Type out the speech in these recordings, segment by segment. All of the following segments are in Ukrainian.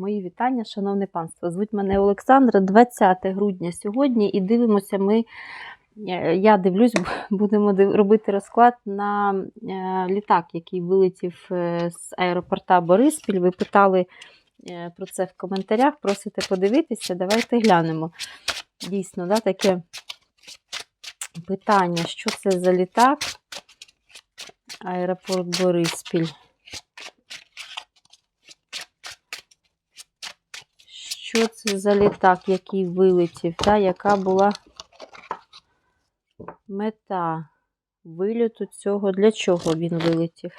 Мої вітання, шановне панство. Звуть мене Олександра, 20 грудня сьогодні, і дивимося ми. е, Я дивлюсь, будемо робити розклад на е, літак, який вилетів е, з аеропорта Бориспіль. Ви питали про це в коментарях, просите подивитися. Давайте глянемо. Дійсно, да, таке питання, що це за літак? Аеропорт Бориспіль. Що це за літак, який вилетів? Та, яка була мета вильоту цього? Для чого він вилетів?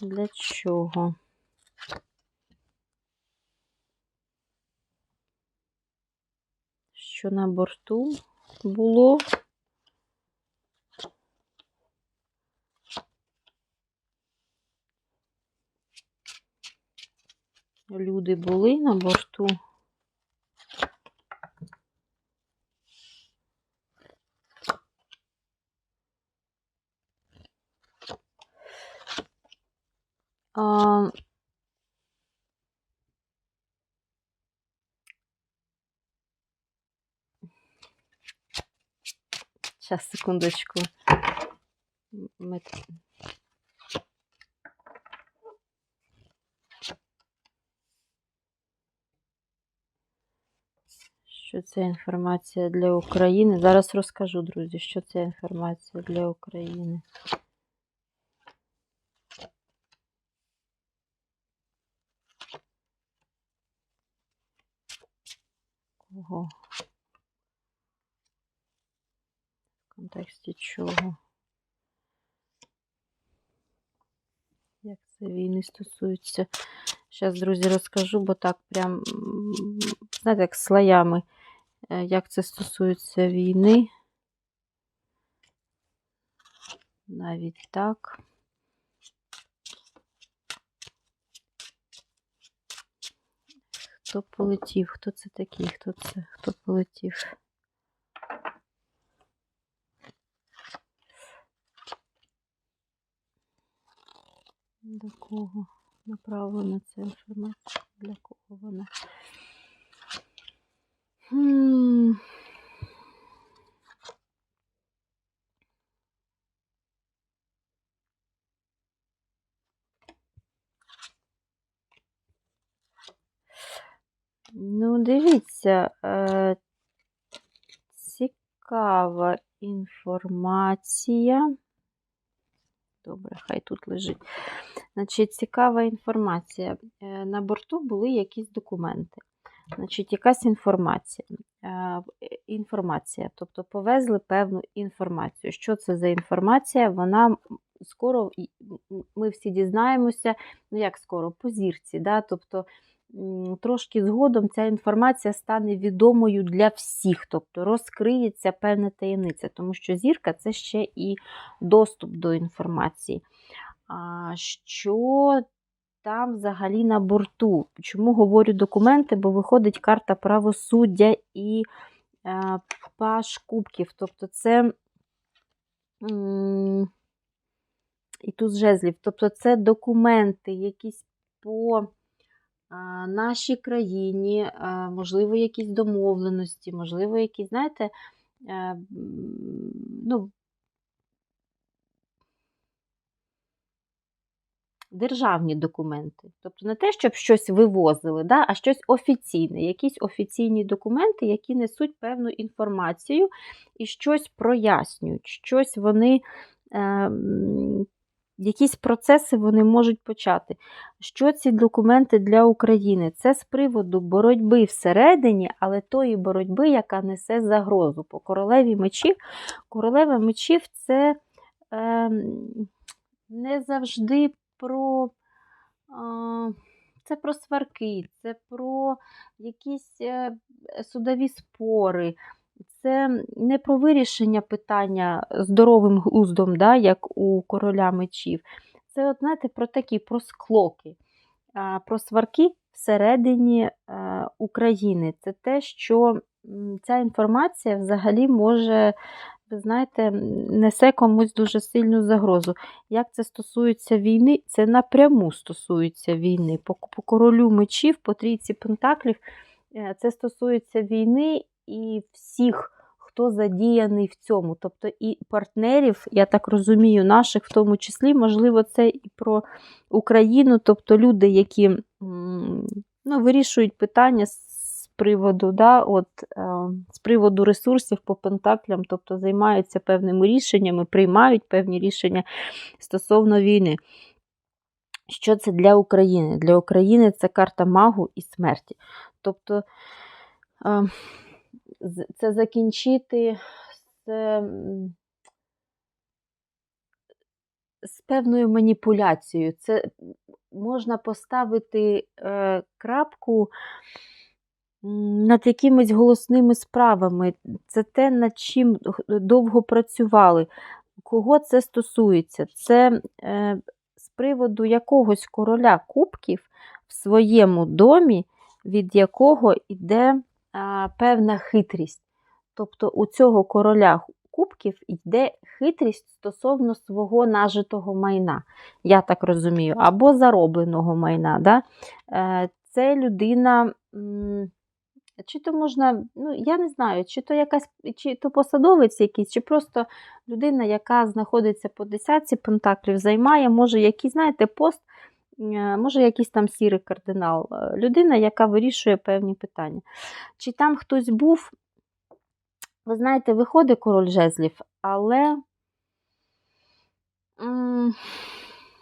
Для чого? Що на борту було? Люди були на борту. А, Сейчас, секундочку. Що це інформація для України? Зараз розкажу, друзі, що це інформація для України. Кого? В контексті чого? Як це війни стосується? Зараз, друзі, розкажу, бо так прям, знаєте, як слоями, як це стосується війни. Навіть так. Хто полетів? Хто це такий? Хто це? Хто полетів? До кого направлена ця інформація? Для кого вона? Ну, дивіться, е, цікава інформація. Добре, хай тут лежить. Значить, цікава інформація. Е, На борту були якісь документи. Значить, якась інформація. Е, Інформація, тобто повезли певну інформацію. Що це за інформація? Вона скоро ми всі дізнаємося, ну як скоро, по зірці. Да? Тобто трошки згодом ця інформація стане відомою для всіх, тобто розкриється певна таємниця, тому що зірка це ще і доступ до інформації. Що там взагалі на борту? Чому говорю документи? Бо виходить карта правосуддя і е, паш кубків. Тобто це і тут жезлів. Тобто це документи, якісь по нашій країні, можливо, якісь домовленості, можливо, якісь, знаєте, е, ну, державні документи. Тобто не те, щоб щось вивозили, да, а щось офіційне, якісь офіційні документи, які несуть певну інформацію і щось прояснюють, щось вони. Е, Якісь процеси вони можуть почати. Що ці документи для України? Це з приводу боротьби всередині, але тої боротьби, яка несе загрозу. По королеві мечів. Королева мечів це е, не завжди про, це про сварки, це про якісь е, судові спори. Це не про вирішення питання здоровим глуздом, да, як у короля мечів. Це, от, знаєте, про такі про склоки, про сварки всередині е, України. Це те, що ця інформація взагалі може ви знаєте, несе комусь дуже сильну загрозу. Як це стосується війни, це напряму стосується війни. По, по королю мечів, по трійці пентаклів, е, це стосується війни і всіх, хто задіяний в цьому. Тобто і партнерів, я так розумію, наших в тому числі, можливо, це і про Україну, тобто люди, які ну, вирішують питання з приводу, да, от, е, з приводу ресурсів по пентаклям, тобто займаються певними рішеннями, приймають певні рішення стосовно війни. Що це для України? Для України це карта магу і смерті. Тобто е, це закінчити з, з певною маніпуляцією. Це можна поставити е, крапку над якимись голосними справами. Це те, над чим довго працювали. Кого це стосується? Це е, з приводу якогось короля кубків в своєму домі, від якого йде а, певна хитрість. Тобто у цього короля кубків йде хитрість стосовно свого нажитого майна, я так розумію, або заробленого майна. Да? Е, Це людина. м, Чи то можна, ну я не знаю, чи то якась, чи то посадовець якийсь, чи просто людина, яка знаходиться по десятці пентаклів, займає, може, якийсь, знаєте, пост, е, може, якийсь там сірий кардинал. Е, Людина, яка вирішує певні питання. Чи там хтось був, ви знаєте, виходить король жезлів, але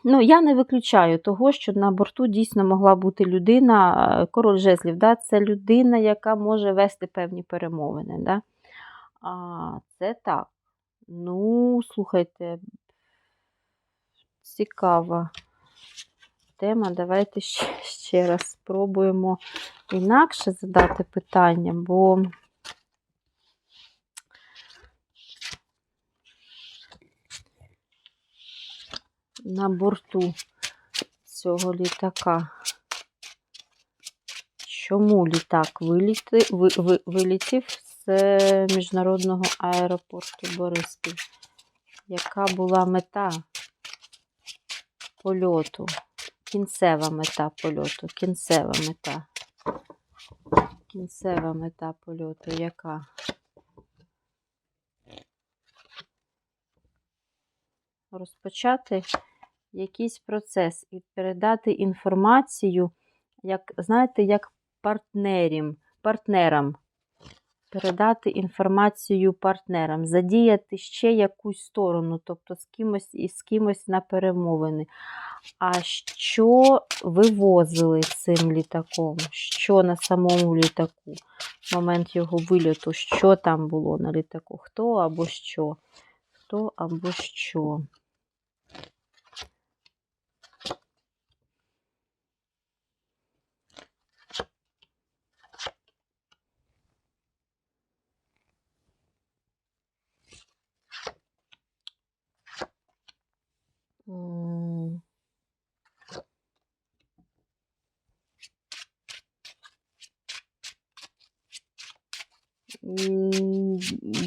ну, я не виключаю того, що на борту дійсно могла бути людина, е, король жезлів, да? це людина, яка може вести певні перемовини. Да? А, це так. Ну, слухайте, цікава тема. Давайте ще, ще раз спробуємо інакше задати питання, бо на борту цього літака. Чому літак виліти, ви, ви, вилетів з міжнародного аеропорту Бориспіль? Яка була мета польоту? Кінцева мета польоту. Кінцева мета. Кінцева мета польоту. Яка? Розпочати якийсь процес і передати інформацію, як, знаєте, як партнерам, партнерам. Передати інформацію партнерам, задіяти ще якусь сторону, тобто з кимось і з кимось на перемовини. А що вивозили цим літаком? Що на самому літаку? В момент його вильоту, що там було на літаку? Хто або що? Хто або що?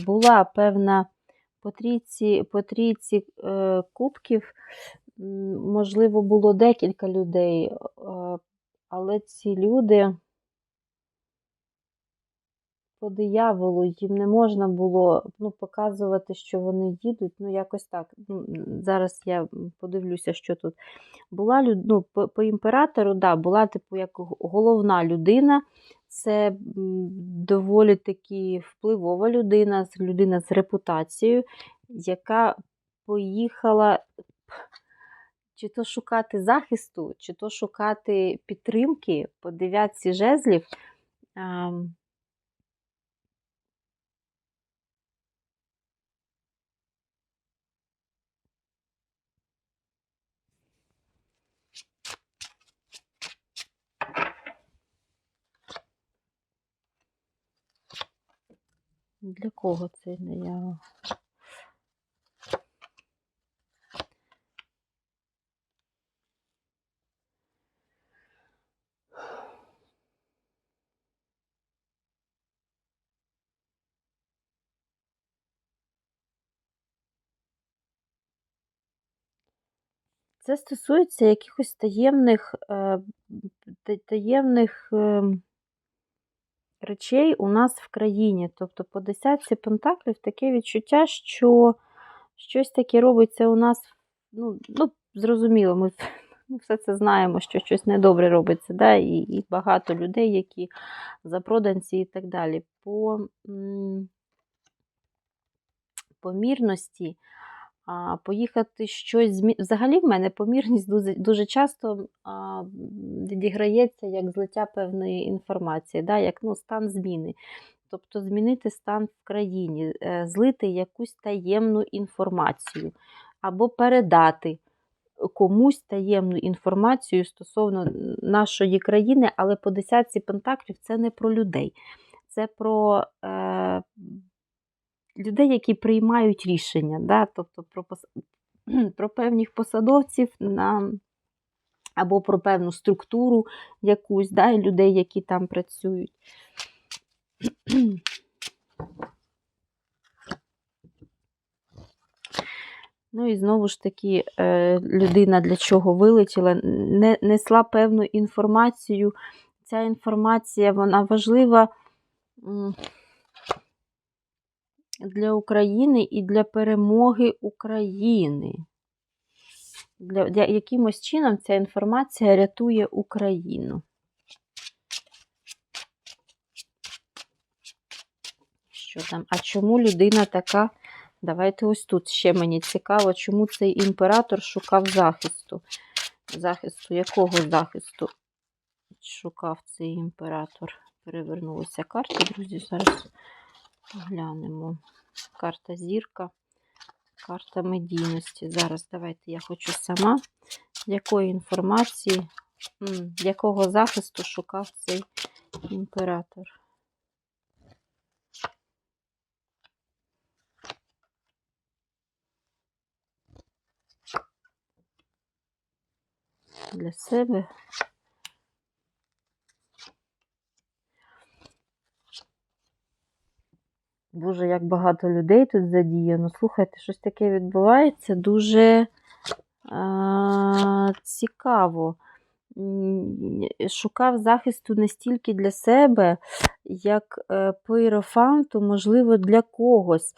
Була певна по трійці, по трійці е, кубків, можливо, було декілька людей, е, але ці люди по дияволу їм не можна було ну, показувати, що вони їдуть. Ну, якось так. Ну, зараз я подивлюся, що тут. Була ну, по, по імператору, да, була типу як головна людина. Це доволі таки впливова людина, людина з репутацією, яка поїхала чи то шукати захисту, чи то шукати підтримки по дев'ятці жезлів. Для кого це не я? Це стосується якихось таємних е, таємних ем, речей у нас в країні. Тобто по десятці пентаклів таке відчуття, що щось таке робиться у нас, ну, ну зрозуміло, ми, все це знаємо, що щось недобре робиться, да? і, і багато людей, які запроданці і так далі. По м, помірності а, поїхати щось змі... Взагалі в мене помірність дуже, дуже часто а, відіграється як злиття певної інформації, да? як ну, стан зміни. Тобто змінити стан в країні, е, злити якусь таємну інформацію або передати комусь таємну інформацію стосовно нашої країни, але по десятці пентаклів це не про людей, це про е, людей, які приймають рішення, да? тобто про, про певних посадовців на, або про певну структуру якусь, да? і людей, які там працюють. Ну і знову ж таки, е, людина для чого вилетіла, не несла певну інформацію. Ця інформація вона важлива для України і для перемоги України. Для, для, якимось чином ця інформація рятує Україну. Що там? А чому людина така? Давайте ось тут ще мені цікаво, чому цей імператор шукав захисту. Захисту, якого захисту шукав цей імператор? Перевернулися карти, друзі. Зараз глянемо. Карта зірка, карта медійності. Зараз давайте я хочу сама. Якої інформації, якого захисту шукав цей імператор? для себе. Боже, як багато людей тут задіяно. Слухайте, щось таке відбувається дуже а, цікаво. Шукав захисту не стільки для себе, як е, по іерофанту, можливо, для когось.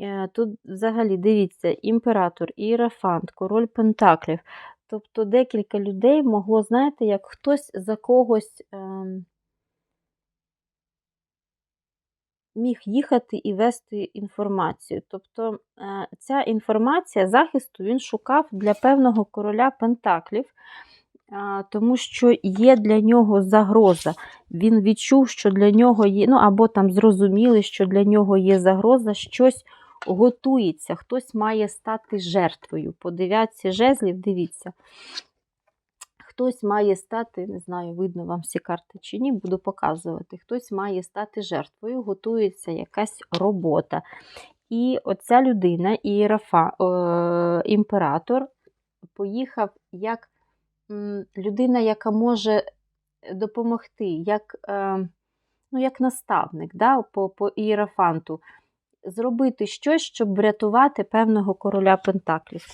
Е, Тут взагалі дивіться, імператор, іерофант, король Пентаклів. Тобто декілька людей могло, знаєте, як хтось за когось ем, міг їхати і вести інформацію. Тобто е, ця інформація захисту він шукав для певного короля Пентаклів, тому що є для нього загроза. Він відчув, що для нього є, ну або там зрозуміли, що для нього є загроза, щось готується, хтось має стати жертвою. По дев'ятці жезлів, дивіться. Хтось має стати, не знаю, видно вам всі карти чи ні, буду показувати. Хтось має стати жертвою, готується якась робота. І оця людина, ієрафа, е, імператор, поїхав як людина, яка може допомогти, як, е, ну, як наставник да, по, по ієрафанту зробити щось, щоб врятувати певного короля Пентаклів.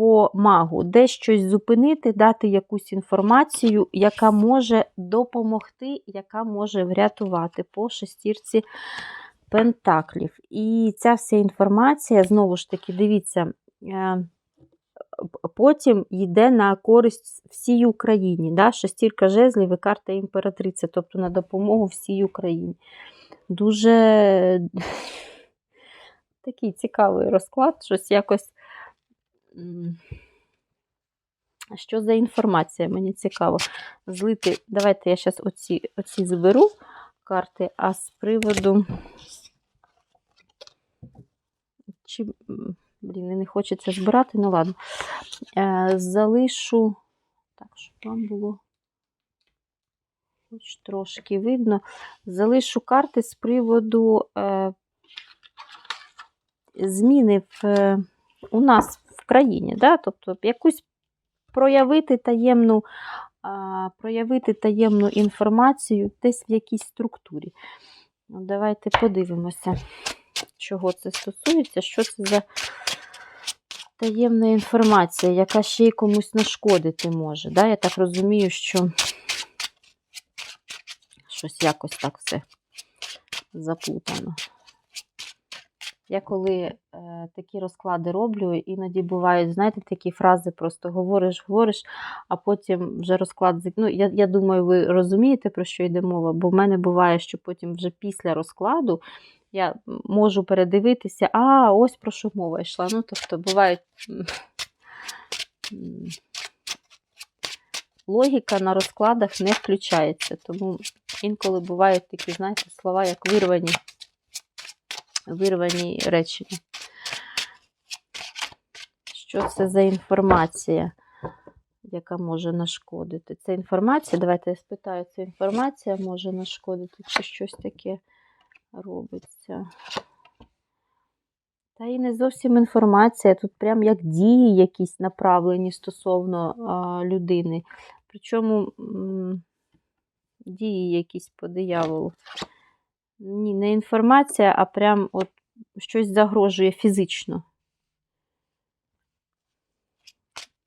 По магу, де щось зупинити, дати якусь інформацію, яка може допомогти, яка може врятувати по шестірці Пентаклів. І ця вся інформація, знову ж таки, дивіться, е, потім йде на користь всій Україні. Да? Шестірка жезлів і карта імператриця, тобто на допомогу всій Україні. Дуже такий цікавий розклад, щось якось. Що за інформація? Мені цікаво. Злити. Давайте я зараз оці, оці зберу карти, а з приводу. Чи, блін, не хочеться збирати, ну ладно. Е, залишу. Так, щоб вам було хоч трошки видно. Залишу карти з приводу е, зміни в, е, у нас країні. Да? Тобто якусь проявити таємну, проявити таємну інформацію десь в якійсь структурі. Ну, давайте подивимося, чого це стосується, що це за таємна інформація, яка ще й комусь нашкодити може. Да? Я так розумію, що щось якось так все заплутано. Я коли е, такі розклади роблю, іноді бувають, знаєте, такі фрази просто говориш, говориш, а потім вже розклад. Ну, я, я думаю, ви розумієте, про що йде мова, бо в мене буває, що потім вже після розкладу я можу передивитися, а ось про що мова йшла. Ну, тобто, бувають. Логіка на розкладах не включається, тому інколи бувають такі, знаєте, слова, як вирвані вирвані речення. Що це за інформація, яка може нашкодити? Це інформація, давайте я спитаю, це інформація може нашкодити, чи щось таке робиться? Та і не зовсім інформація, тут прям як дії якісь направлені стосовно а, людини. Причому м, дії якісь по дияволу. Ні, не інформація, а прям от щось загрожує фізично.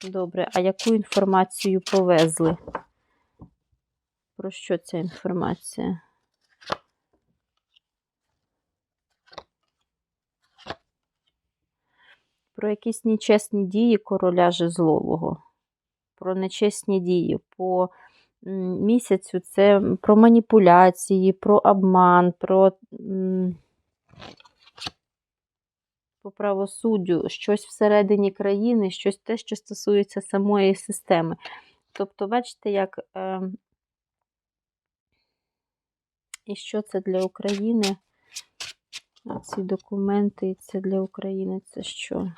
Добре, а яку інформацію повезли? Про що ця інформація? Про якісь нечесні дії короля жезлового. Про нечесні дії. По місяцю це про маніпуляції, про обман, про по правосуддю, щось всередині країни, щось те, що стосується самої системи. Тобто, бачите, як е, і що це для України? Ці документи, це для України це що?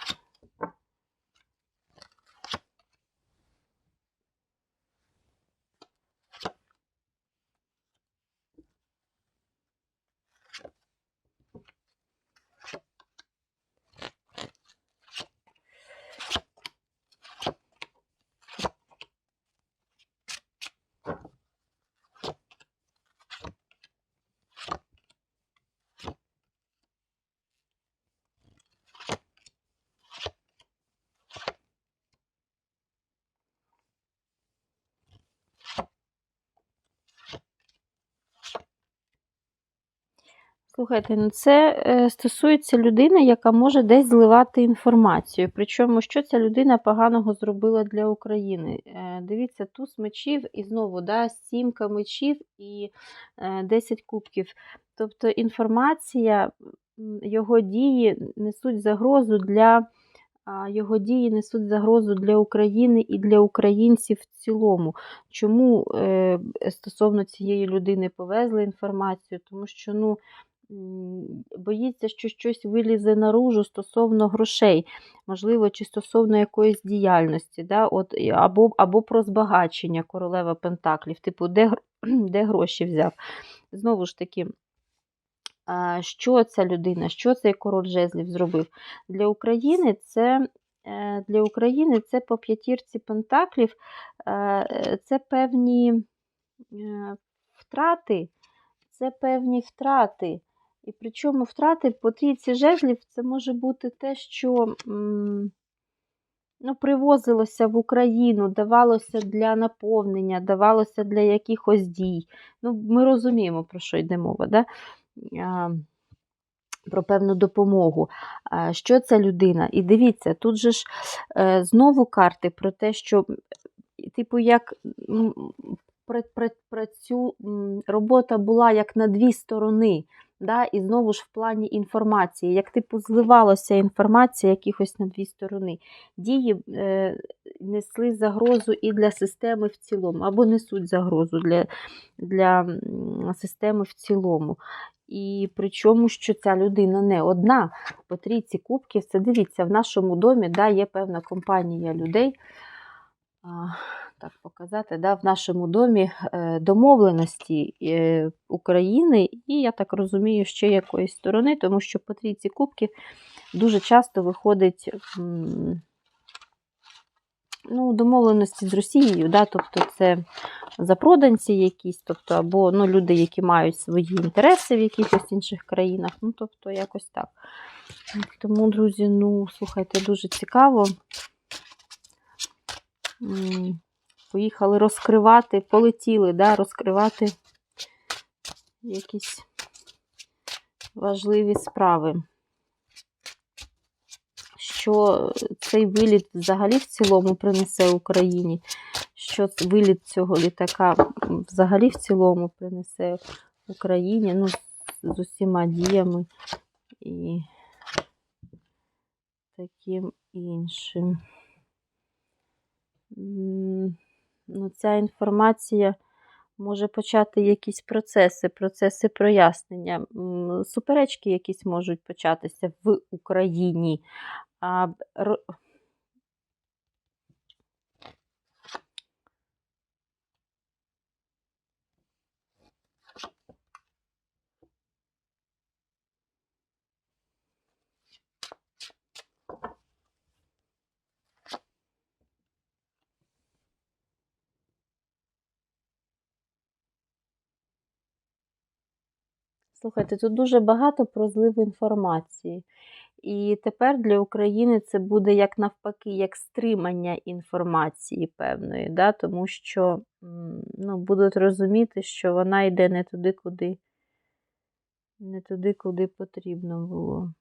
Слухайте, ну це е, стосується людини, яка може десь зливати інформацію. Причому, що ця людина поганого зробила для України. Е, Дивіться, туз мечів і знову да, сімка мечів і е, 10 кубків. Тобто інформація, його дії несуть загрозу для. Його дії несуть загрозу для України і для українців в цілому. Чому е, стосовно цієї людини повезли інформацію? Тому що ну, боїться, що щось вилізе наружу стосовно грошей, можливо, чи стосовно якоїсь діяльності, да? От, або, або про збагачення королева Пентаклів, типу, де, де гроші взяв. Знову ж таки, що ця людина, що цей король жезлів зробив? Для України це. е, Для України це по п'ятірці пентаклів, е, це певні е, втрати, це певні втрати. І причому втрати по трійці жезлів це може бути те, що ну, привозилося в Україну, давалося для наповнення, давалося для якихось дій. Ну, ми розуміємо, про що йде мова, да? Про певну допомогу. Що ця людина? І дивіться, тут же ж е, знову карти про те, що, типу, як працю, робота була як на дві сторони. Да? І знову ж в плані інформації, як типу зливалася інформація якихось на дві сторони. Дії е, несли загрозу і для системи в цілому, або несуть загрозу для, для системи в цілому. І причому, що ця людина не одна. По трійці кубків, це дивіться, в нашому домі да, є певна компанія людей. Так показати, да, в нашому домі е, домовленості е, України, і я так розумію, ще якоїсь сторони, тому що по трійці кубків дуже часто виходить ну, домовленості з Росією, да, тобто це запроданці якісь, тобто, або ну, люди, які мають свої інтереси в якихось інших країнах. Ну, тобто, якось так. Тому, друзі, ну, слухайте, дуже цікаво. Поїхали розкривати, полетіли, да, розкривати якісь важливі справи. Що цей виліт взагалі в цілому принесе Україні? Що виліт цього літака взагалі в цілому принесе Україні? Ну, з усіма діями і таким іншим. Ну, ця інформація може почати якісь процеси, процеси прояснення. Суперечки якісь можуть початися в Україні. А Слухайте, тут дуже багато про злив інформації. І тепер для України це буде як навпаки, як стримання інформації певної, да? тому що ну, будуть розуміти, що вона йде не туди, куди, не туди, куди потрібно було.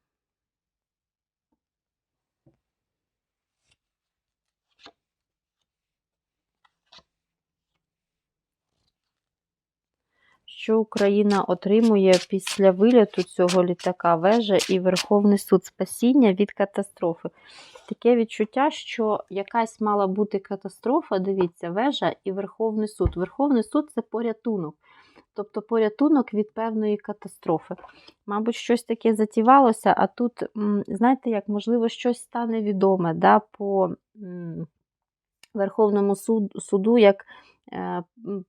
Що Україна отримує після виліту цього літака вежа і Верховний суд спасіння від катастрофи? Таке відчуття, що якась мала бути катастрофа, дивіться, вежа і Верховний суд. Верховний суд це порятунок, тобто порятунок від певної катастрофи. Мабуть, щось таке затівалося, а тут, знаєте, як, можливо, щось стане відоме да, по Верховному суд, суду, як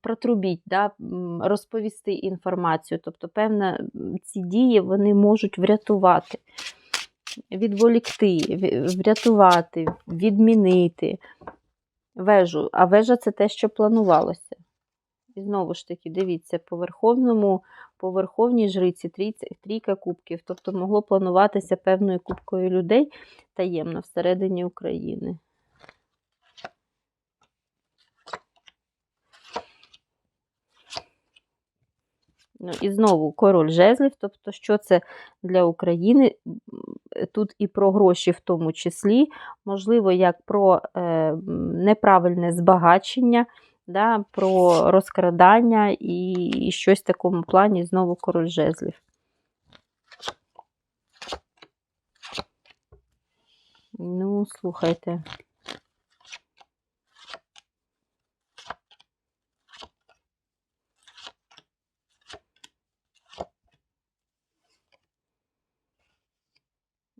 протрубіть, да, розповісти інформацію. Тобто, певно, ці дії вони можуть врятувати, відволікти, врятувати, відмінити вежу. А вежа це те, що планувалося. І знову ж таки, дивіться, по верховному, по верховній жриці трійка кубків, тобто могло плануватися певною кубкою людей таємно всередині України. Ну, і знову король жезлів, тобто, що це для України? Тут і про гроші в тому числі, можливо, як про е, неправильне збагачення, да, про розкрадання і, і щось в такому плані, знову король жезлів. Ну, слухайте.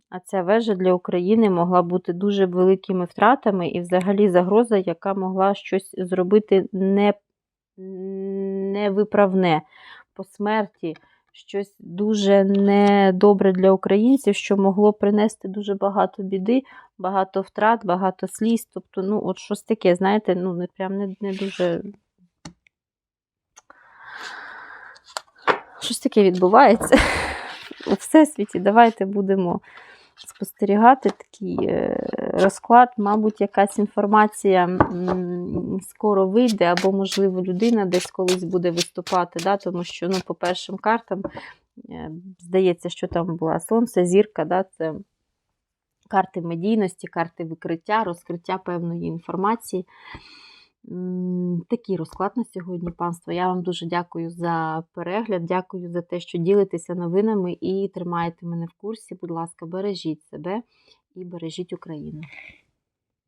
А ця вежа для України могла бути дуже великими втратами і взагалі загроза, яка могла щось зробити не, невиправне по смерті, щось дуже недобре для українців, що могло принести дуже багато біди, багато втрат, багато сліз. Тобто, ну, от щось таке, знаєте, ну, не прям не, не дуже. Щось таке відбувається у всесвіті. Давайте будемо спостерігати такий е, розклад. Мабуть, якась інформація скоро вийде, або, можливо, людина десь колись буде виступати, да? тому що ну, по першим картам е, здається, що там була сонце, зірка, да? це карти медійності, карти викриття, розкриття певної інформації. Такий розклад на сьогодні, панство. Я вам дуже дякую за перегляд, дякую за те, що ділитеся новинами і тримаєте мене в курсі. Будь ласка, бережіть себе і бережіть Україну.